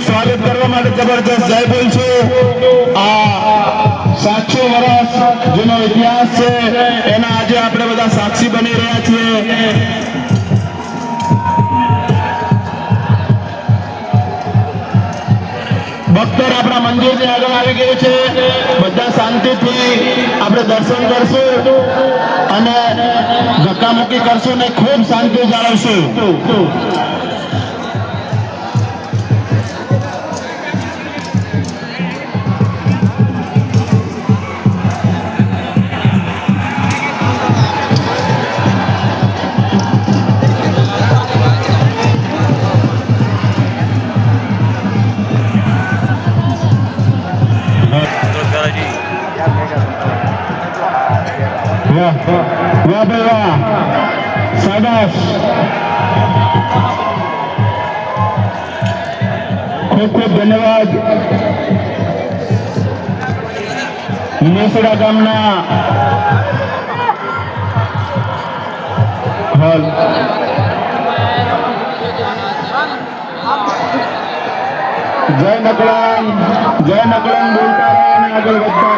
સ્વાગત કરવા માટે જબરજસ્ત જય બોલ છું. આ સાતસો વર્ષ જેનો ઇતિહાસ છે, એના આજે આપણે બધા સાક્ષી બની રહ્યા છીએ. ભક્તર આપણા મંદિરની આગળ આવી ગયું છે. બધા શાંતિથી આપણે દર્શન કરશું અને ધક્કામુક્કી કરશું ને ખૂબ શાંતિ જાળવશું. વાહ વાહ ભાઈ વાહ શાબાશ ખૂબ ખૂબ ધન્યવાદ મેસડા ગામના હાલ જય નકળામ જય નકળામ બોલતા આગળ વધતા